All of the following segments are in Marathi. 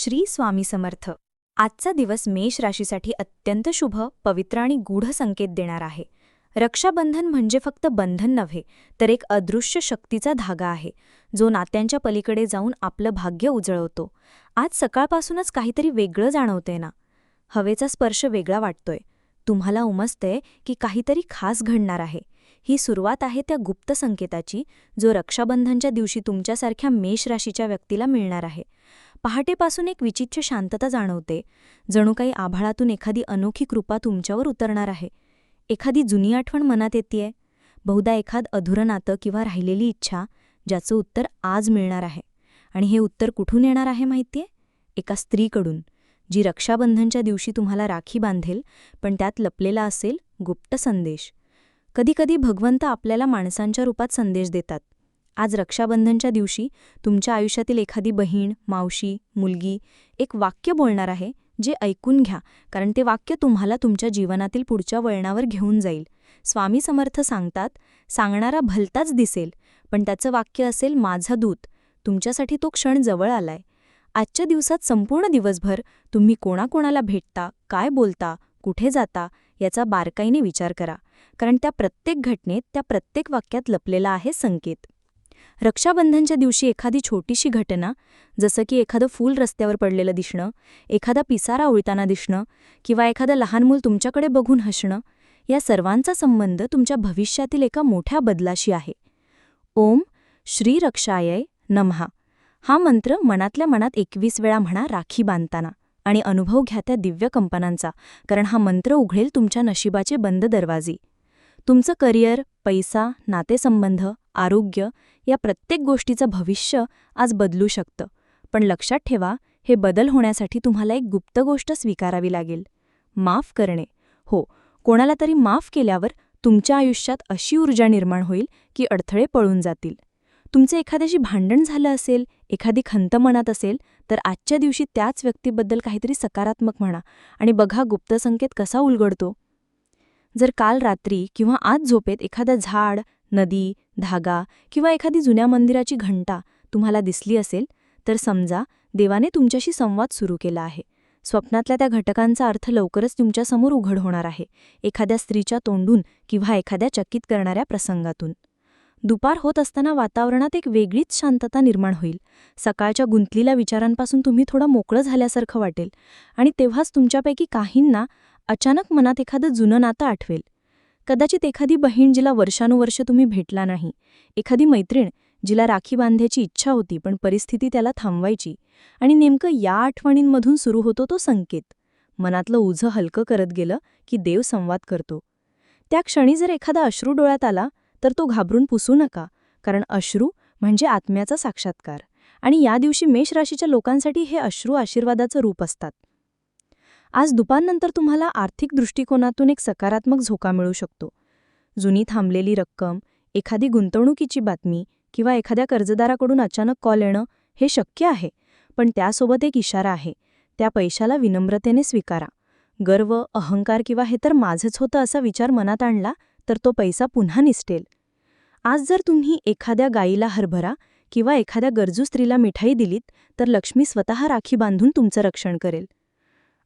श्री स्वामी समर्थ. आजचा दिवस मेष राशीसाठी अत्यंत शुभ पवित्र आणि गूढ संकेत देणार आहे. रक्षाबंधन म्हणजे फक्त बंधन नव्हे तर एक अदृश्य शक्तीचा धागा आहे जो नात्यांच्या पलीकडे जाऊन आपलं भाग्य उजळवतो. आज सकाळपासूनच काहीतरी वेगळं जाणवतंय ना? हवेचा स्पर्श वेगळा वाटतोय. तुम्हाला उमसतंय की काहीतरी खास घडणार आहे. ही सुरुवात आहे त्या गुप्त संकेताची जो रक्षाबंधनच्या दिवशी तुमच्यासारख्या मेष राशीच्या व्यक्तीला मिळणार आहे. पहाटेपासून एक विचित्र शांतता जाणवते. जणू काही आभाळातून एखादी अनोखी कृपा तुमच्यावर उतरणार आहे. एखादी जुनी आठवण मनात येतेय? बहुधा एखाद अधुरं नातं किंवा राहिलेली इच्छा ज्याचं उत्तर आज मिळणार आहे. आणि हे उत्तर कुठून येणार आहे माहितीये? एका स्त्रीकडून जी रक्षाबंधनच्या दिवशी तुम्हाला राखी बांधेल पण त्यात लपलेला असेल गुप्त संदेश. कधीकधी भगवंत आपल्याला माणसांच्या रूपात संदेश देतात. आज रक्षाबंधनच्या दिवशी तुमच्या आयुष्यातील एखादी बहीण मावशी मुलगी एक वाक्य बोलणार आहे जे ऐकून घ्या कारण ते वाक्य तुम्हाला तुमच्या जीवनातील पुढच्या वळणावर घेऊन जाईल. स्वामी समर्थ सांगतात सांगणारा भलताच दिसेल पण त्याचं वाक्य असेल माझा दूत तुमच्यासाठी तो क्षण जवळ आलाय. आजच्या दिवसात संपूर्ण दिवसभर तुम्ही कोणाकोणाला भेटता काय बोलता कुठे जाता याचा बारकाईने विचार करा कारण त्या प्रत्येक घटनेत त्या प्रत्येक वाक्यात लपलेला आहे संकेत. रक्षाबंधनच्या दिवशी एखादी छोटीशी घटना जसं की एखादं फूल रस्त्यावर पडलेलं दिसणं एखादा पिसारा उळताना दिसणं किंवा एखादं लहान मूल तुमच्याकडे बघून हसणं या सर्वांचा संबंध तुमच्या भविष्यातील एका मोठ्या बदलाशी आहे. ओम श्री रक्षायय नमहा हा मंत्र मनातल्या मनात एकवीस वेळा म्हणा राखी बांधताना आणि अनुभव घ्या त्या दिव्य कंपनांचा कारण हा मंत्र उघडेल तुमच्या नशिबाचे बंद दरवाजे. तुमचं करिअर पैसा नातेसंबंध आरोग्य या प्रत्येक गोष्टीचं भविष्य आज बदलू शकतं. पण लक्षात ठेवा हे बदल होण्यासाठी तुम्हाला एक गुप्त गोष्ट स्वीकारावी लागेल. माफ करणे. हो कोणाला तरी माफ केल्यावर तुमच्या आयुष्यात अशी ऊर्जा निर्माण होईल की अडथळे पळून जातील. तुमचे एखाद्याशी भांडण झालं असेल एखादी खंत मनात असेल तर आजच्या दिवशी त्याच व्यक्तीबद्दल काहीतरी सकारात्मक म्हणा आणि बघा गुप्त संकेत कसा उलगडतो. जर काल रात्री किंवा आज झोपेत एखादं झाड नदी धागा किंवा एखादी जुन्या मंदिराची घंटा तुम्हाला दिसली असेल तर समजा देवाने तुमच्याशी संवाद सुरू केला आहे. स्वप्नातल्या त्या घटकांचा अर्थ लवकरच तुमच्यासमोर उघड होणार आहे एखाद्या स्त्रीच्या तोंडून किंवा एखाद्या चकित करणाऱ्या प्रसंगातून. दुपार होत असताना वातावरणात एक वेगळीच शांतता निर्माण होईल. सकाळच्या गुंतलेल्या विचारांपासून तुम्ही थोडं मोकळं झाल्यासारखं वाटेल आणि तेव्हाच तुमच्यापैकी काहींना अचानक मनात एखादं जुनं नातं आठवेल. कदाचित एखादी बहीण जिला वर्षानुवर्ष तुम्ही भेटला नाही. एखादी मैत्रीण जिला राखी बांधायची इच्छा होती पण परिस्थिती त्याला थांबवायची. आणि नेमकं या आठवणींमधून सुरू होतो तो संकेत. मनातलं उझं हलकं करत गेलं की देव संवाद करतो. त्या क्षणी जर एखादा अश्रू डोळ्यात आला तर तो घाबरून पुसू नका कारण अश्रू म्हणजे आत्म्याचा साक्षात्कार. आणि या दिवशी मेष राशीच्या लोकांसाठी हे अश्रू आशीर्वादाचं रूप असतात. आज दुपारनंतर तुम्हाला आर्थिक दृष्टिकोनातून एक सकारात्मक झोका मिळू शकतो. जुनी थांबलेली रक्कम एखादी गुंतवणुकीची बातमी किंवा एखाद्या कर्जदाराकडून अचानक कॉल येणं हे शक्य आहे पण त्यासोबत एक इशारा आहे. त्या पैशाला विनम्रतेने स्वीकारा. गर्व अहंकार किंवा हे तर माझंच होतं असा विचार मनात आणला तर तो पैसा पुन्हा निसटेल. आज जर तुम्ही एखाद्या गाईला हरभरा किंवा एखाद्या गरजू स्त्रीला मिठाई दिलीत तर लक्ष्मी स्वतः राखी बांधून तुमचं रक्षण करेल.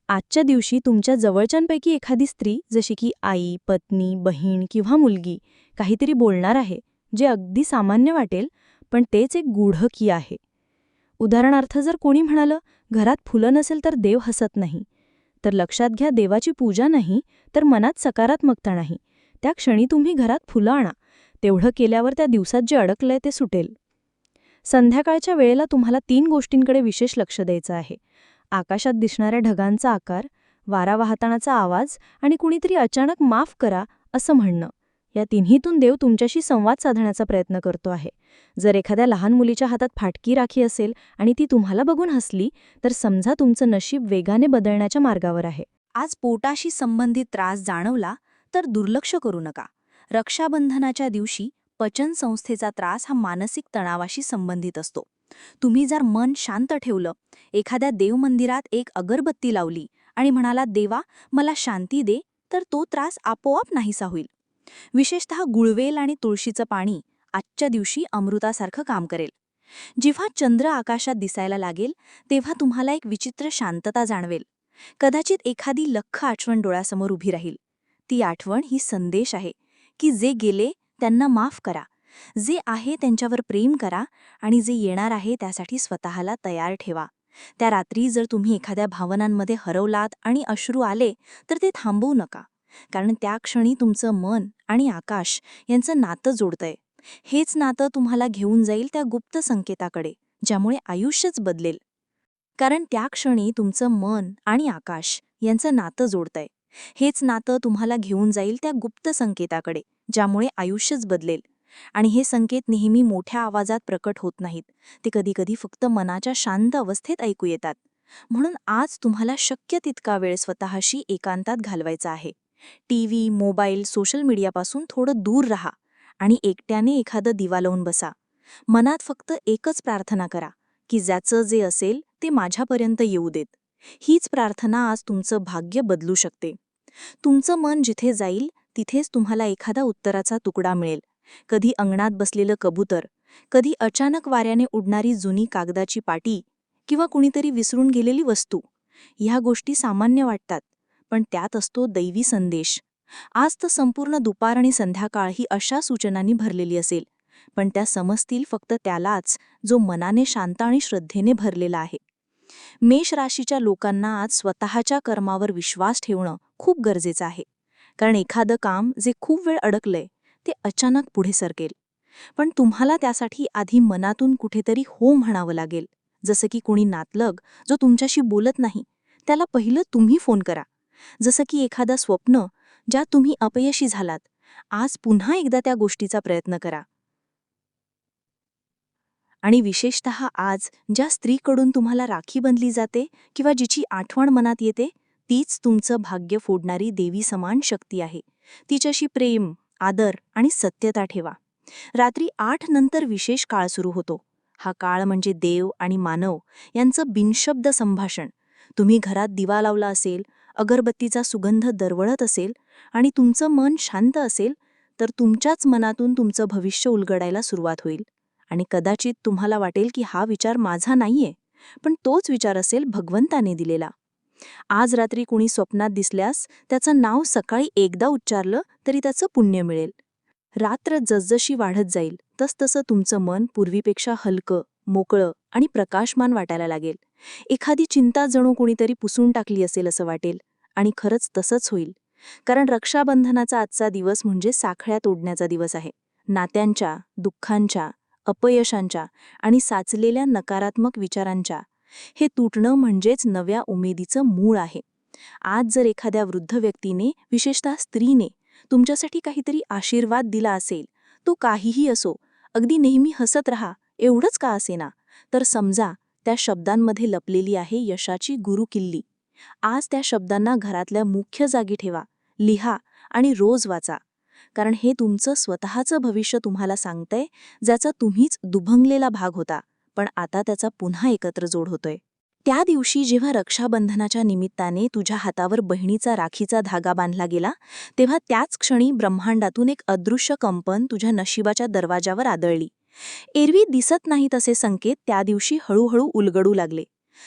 आजच्या दिवशी तुमच्या जवळच्यांपैकी एखादी स्त्री जशी की आई पत्नी बहीण किंवा मुलगी काहीतरी बोलणार आहे जे अगदी सामान्य वाटेल पण तेच एक गूढ की आहे. उदाहरणार्थ जर कोणी म्हणालं घरात फुलं नसेल तर देव हसत नाही तर लक्षात घ्या देवाची पूजा नाही तर मनात सकारात्मकता नाही. त्या क्षणी तुम्ही घरात फुलं आणा. तेवढं केल्यावर त्या दिवसात जे अडकलंय ते सुटेल. संध्याकाळच्या वेळेला तुम्हाला तीन गोष्टींकडे विशेष लक्ष द्यायचं आहे. आकाशात दिसणाऱ्या ढगांचा आकार वारा वाहतानाचा आवाज आणि कुणीतरी अचानक माफ करा असं म्हणणं. या तिन्हीतून देव तुमच्याशी संवाद साधण्याचा प्रयत्न करतो आहे. जर एखाद्या लहान मुलीच्या हातात फाटकी राखी असेल आणि ती तुम्हाला बघून हसली तर समजा तुमचं नशीब वेगाने बदलण्याच्या मार्गावर आहे. आज पोटाशी संबंधित त्रास जाणवला तर दुर्लक्ष करू नका. रक्षाबंधनाच्या दिवशी पचन संस्थेचा त्रास हा मानसिक तणावाशी संबंधित असतो. तुम्ही जर मन शांत ठेवलं एखाद्या देवमंदिरात एक अगरबत्ती लावली आणि म्हणाला देवा मला शांती दे तर तो त्रास आपोआप नाहीसा होईल. विशेषतः गुळवेल आणि तुळशीचं पाणी आजच्या दिवशी अमृतासारखं काम करेल. जेव्हा चंद्र आकाशात दिसायला लागेल तेव्हा तुम्हाला एक विचित्र शांतता जाणवेल. कदाचित एखादी लख आठवण डोळ्यासमोर उभी राहील. ती आठवण ही संदेश आहे की जे गेले त्यांना माफ करा. जे आहे त्यांच्यावर प्रेम करा आणि जे येणार आहे त्यासाठी स्वतःला तयार ठेवा. त्या रात्री जर तुम्ही एखाद्या भावनांमध्ये हरवलात आणि अश्रू आले तर ते थांबवू नका. कारण त्या क्षणी तुमचं मन आणि आकाश यांचं नातं जोडतंय. हेच नातं तुम्हाला घेऊन जाईल त्या गुप्त संकेताकडे ज्यामुळे आयुष्यच बदलेल. कारण त्या क्षणी तुमचं मन आणि आकाश यांचं नातं जोडतंय. हेच नातं तुम्हाला घेऊन जाईल त्या गुप्त संकेताकडे ज्यामुळे आयुष्यच बदलेल. आणि हे संकेत नेहमी मोठ्या आवाजात प्रकट होत नाहीत. ते कधीकधी फक्त मनाच्या शांत अवस्थेत ऐकू येतात. म्हणून आज तुम्हाला शक्य तितका वेळ स्वतःशी एकांतात घालवायचा आहे. टीव्ही मोबाईल सोशल मीडियापासून थोडं दूर राहा आणि एकट्याने एखादं दिवा लावून बसा. मनात फक्त एकच प्रार्थना करा की ज्याचं जे असेल ते माझ्यापर्यंत येऊ देत. हीच प्रार्थना आज तुमचं भाग्य बदलू शकते. तुमचं मन जिथे जाईल तिथेच तुम्हाला एखादा उत्तराचा तुकडा मिळेल. कधी अंगणात बसलेलं कबूतर कधी अचानक वाऱ्याने उडणारी जुनी कागदाची पाटी किंवा कुणीतरी विसरून गेलेली वस्तू ह्या गोष्टी सामान्य वाटतात पण त्यात असतो दैवी संदेश. आज तर संपूर्ण दुपार आणि संध्याकाळ ही अशा सूचनांनी भरलेली असेल पण त्या समजतील फक्त त्यालाच जो मनाने शांत आणि श्रद्धेने भरलेला आहे. मेष राशीच्या लोकांना आज स्वतःच्या कर्मावर विश्वास ठेवणं खूप गरजेचं आहे कारण एखादं काम जे खूप वेळ अडकलंय ते अचानक पुढे सरकेल. पण तुम्हाला त्यासाठी आधी मनातून कुठेतरी हो म्हणावं लागेल. जसं की कोणी नातलग जो तुमच्याशी बोलत नाही त्याला पहिलं तुम्ही फोन करा. जसं की एखादा स्वप्न ज्या तुम्ही अपयशी झालात आज पुन्हा एकदा त्या गोष्टीचा प्रयत्न करा. आणि विशेषत आज ज्या स्त्रीकडून तुम्हाला राखी बनली जाते किंवा जिची आठवण मनात येते तीच तुमचं भाग्य फोडणारी देवी समान शक्ती आहे. तिच्याशी प्रेम आदर आणि सत्यता ठेवा. रात्री आठ नंतर विशेष काळ सुरू होतो. हा काळ म्हणजे देव आणि मानव यांचं बिनशब्द संभाषण. तुम्ही घरात दिवा लावला असेल अगरबत्तीचा सुगंध दरवळत असेल आणि तुमचं मन शांत असेल तर तुमच्याच मनातून तुमचं भविष्य उलगडायला सुरुवात होईल. आणि कदाचित तुम्हाला वाटेल की हा विचार माझा नाहीये पण तोच विचार असेल भगवंताने दिलेला. आज रात्री कुणी स्वप्नात दिसल्यास त्याचं नाव सकाळी एकदा उच्चारलं तरी त्याचं पुण्य मिळेल. रात्र जसजशी वाढत जाईल तसतसं तुमचं मन पूर्वीपेक्षा हलकं मोकळं आणि प्रकाशमान वाटायला लागेल. एखादी चिंता जणू कोणीतरी पुसून टाकली असेल असं वाटेल आणि खरंच तसंच होईल. कारण रक्षाबंधनाचा आजचा दिवस म्हणजे साखळ्या तोडण्याचा दिवस आहे. नात्यांच्या दुःखांच्या अपयशांच्या आणि साचलेल्या नकारात्मक विचारांच्या हे तुटणं म्हणजेच नव्या उमेदीचं मूळ आहे. आज जर एखाद्या वृद्ध व्यक्तीने विशेषतः स्त्रीने तुमच्यासाठी काहीतरी आशीर्वाद दिला असेल तो काहीही असो अगदी नेहमी हसत रहा एवढंच का असेना? तर समजा त्या शब्दांमध्ये लपलेली आहे यशाची गुरुकिल्ली आज त्या शब्दांना घरातल्या मुख्य जागी ठेवा लिहा आणि रोज वाचा. कारण हे तुमचं स्वतःचं भविष्य तुम्हाला सांगतंय ज्याचा तुम्हीच दुभंगलेला भाग होता. पण आता त्याचा पुन्हा एकत्र जोड होतोय. त्या दिवशी जेव्हा रक्षाबंधनाच्या निमित्ताने तुझ्या हातावर बहिणीचा राखीचा धागा बांधला गेला तेव्हा त्याच क्षणी ब्रह्मांडातून एक अदृश्य कंपन तुझ्या नशिबाच्या दरवाजावर आदळली. एरवी दिसत नाहीत असे संकेत त्या दिवशी हळूहळू उलगडू लागले.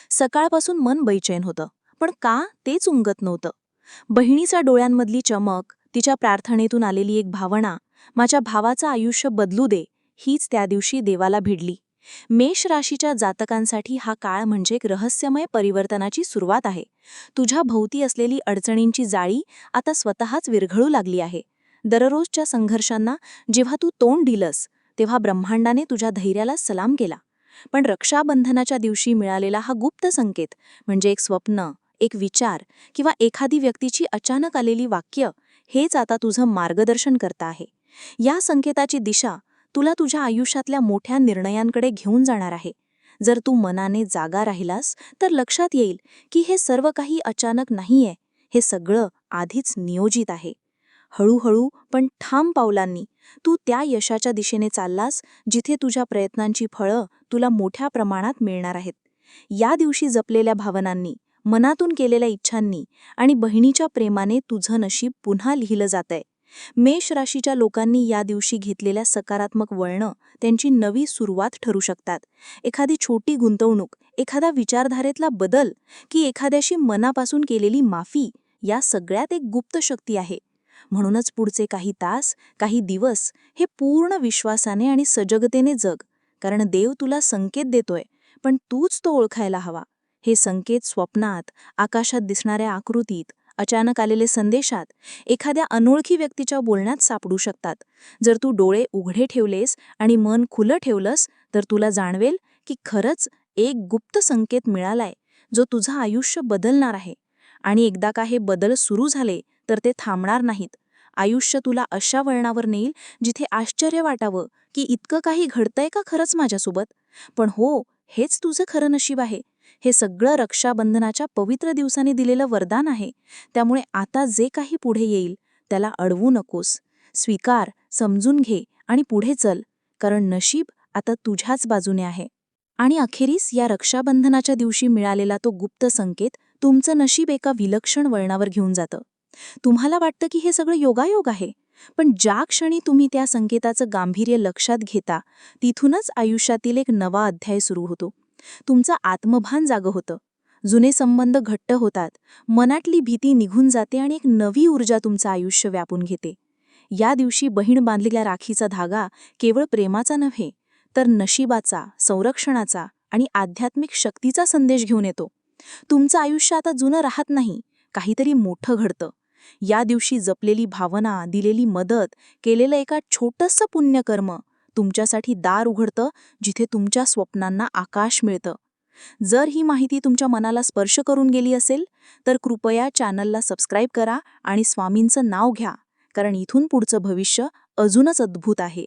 सकाळपासून मन बैचैन होतं पण का तेच उमगत नव्हतं. बहिणीच्या डोळ्यांमधली चमक तिच्या प्रार्थनेतून आलेली एक भावना माझ्या भावाचं आयुष्य बदलू दे हीच त्या दिवशी देवाला भिडली. मेष राशीच्या जातकांसाठी हा काळ म्हणजे एक रहस्यमय परिवर्तनाची सुरुवात आहे. तुझ्या भोवती असलेली अडचणींची जाळी आता स्वतःच विरघळू लागली आहे. दररोजच्या संघर्षांना जेव्हा तू तोंड दिलंस तेव्हा ब्रह्मांडाने तुझ्या धैर्याला सलाम केला. पण रक्षाबंधनाच्या दिवशी मिळालेला हा गुप्त संकेत म्हणजे एक स्वप्न एक विचार किंवा एखादी व्यक्तीची अचानक आलेली वाक्य हेच आता तुझं मार्गदर्शन करता आहे. या संकेताची दिशा तुला तुझ्या आयुष्यातल्या मोठ्या निर्णयांकडे घेऊन जाणार आहे. जर तू मनाने जागा राहिलास तर लक्षात येईल की हे सर्व काही अचानक नाहीये. हे सगळं आधीच नियोजित आहे. हळूहळू पण ठाम पावलांनी तू त्या यशाच्या दिशेने चाललास जिथे तुझ्या प्रयत्नांची फळं तुला मोठ्या प्रमाणात मिळणार आहेत. या दिवशी जपलेल्या भावनांनी मनातून केलेल्या इच्छांनी आणि बहिणीच्या प्रेमाने तुझं नशीब पुन्हा लिहिलं जातंय. मेष राशीच्या लोकांनी या दिवशी घेतलेल्या सकारात्मक वळणं त्यांची नवी सुरुवात ठरू शकतात. एखादी छोटी गुंतवणूक एखादा विचारधारेतला बदल की एखाद्याशी मनापासून केलेली माफी या सगळ्यात एक गुप्त शक्ती आहे. म्हणूनच पुढचे काही तास काही दिवस हे पूर्ण विश्वासाने आणि सजगतेने जग कारण देव तुला संकेत देतोय पण तूच तो ओळखायला हवा. हे संकेत स्वप्नात आकाशात दिसणाऱ्या आकृतीत अचानक आलेले संदेशात एखाद्या अनोळखी व्यक्तीच्या बोलण्यात सापडू शकतात. जर तू डोळे उघडे ठेवलेस आणि मन खुलं ठेवलंस तर तुला जाणवेल की खरंच एक गुप्त संकेत मिळालाय जो तुझं आयुष्य बदलणार आहे. आणि एकदा का हे बदल सुरू झाले तर ते थांबणार नाहीत. आयुष्य तुला अशा वळणावर नेईल जिथे आश्चर्य वाटावं की इतकं काही घडतंय का खरंच माझ्यासोबत? पण हो हेच तुझं खरं नशीब आहे. हे सगळं रक्षाबंधनाच्या पवित्र दिवसाने दिलेलं वरदान आहे. त्यामुळे आता जे काही पुढे येईल त्याला अडवू नकोस. स्वीकार समजून घे आणि पुढे चल कारण नशीब आता तुझ्याच बाजूने आहे. आणि अखेरीस या रक्षाबंधनाच्या दिवशी मिळालेला तो गुप्त संकेत तुमचं नशीब एका विलक्षण वळणावर घेऊन जातं. तुम्हाला वाटतं की हे सगळं योगायोग आहे पण ज्या क्षणी तुम्ही त्या संकेताचं गांभीर्य लक्षात घेता तिथूनच आयुष्यातील एक नवा अध्याय सुरू होतो. तुमचं आत्मभान जागं होतं. जुने संबंध घट्ट होतात. मनातली भीती निघून जाते आणि एक नवी ऊर्जा तुमचं आयुष्य व्यापून घेते. या दिवशी बहीण बांधलेल्या राखीचा धागा केवळ प्रेमाचा नव्हे तर नशिबाचा संरक्षणाचा आणि आध्यात्मिक शक्तीचा संदेश घेऊन येतो. तुमचं आयुष्य आता जुनं राहत नाही काहीतरी मोठं घडतं. या दिवशी जपलेली भावना दिलेली मदत केलेलं एका छोटंसं पुण्यकर्म तुमच्यासाठी दार उघडतं जिथे तुमच्या स्वप्नांना आकाश मिळतं. जर ही माहिती तुमच्या मनाला स्पर्श करून गेली असेल तर कृपया चॅनलला सबस्क्राईब करा आणि स्वामींचं नाव घ्या कारण इथून पुढचं भविष्य अजूनच अद्भुत आहे.